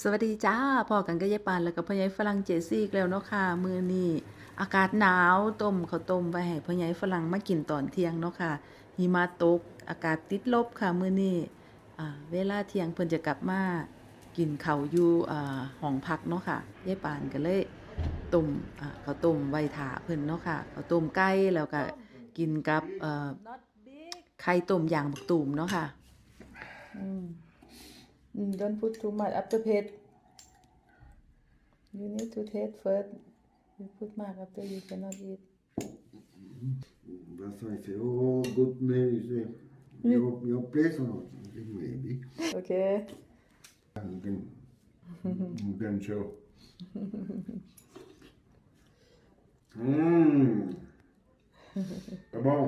สวัสดีจ้าพ่อกันก็ยายปานแล้วก็พ่อใหญ่ฝรั่งเจซี่อีกแล้วเนาะค่ะมือนี้อากาศหนาวต้มข้าวต้มไว้ให้พ่อใหญ่ฝรั่งมากินตอนเที่ยงเนาะค่ะหิมะตกอากาศติดลบค่ะมือนี้อ่เวลาเที่ยงเพิ่นจะกลับมากินเขาอยู่ห้องพักเนาะค่ะยายปานก็เลยต้มอ่าข้าวต้มไว้ท่าเพิ่นเนาะค่ะข้าวต้มไก่แล้วก็กินกับไข่ต้มย่างบักตูมเนาะค่ะ อืม Mm, don't put too much after taste you need to taste first you put มาก after you cannot eat That's why I say, oh, good man, you say, your, your place or not? I say, maybe. okay You can, you can show. Mmm. C'est bon.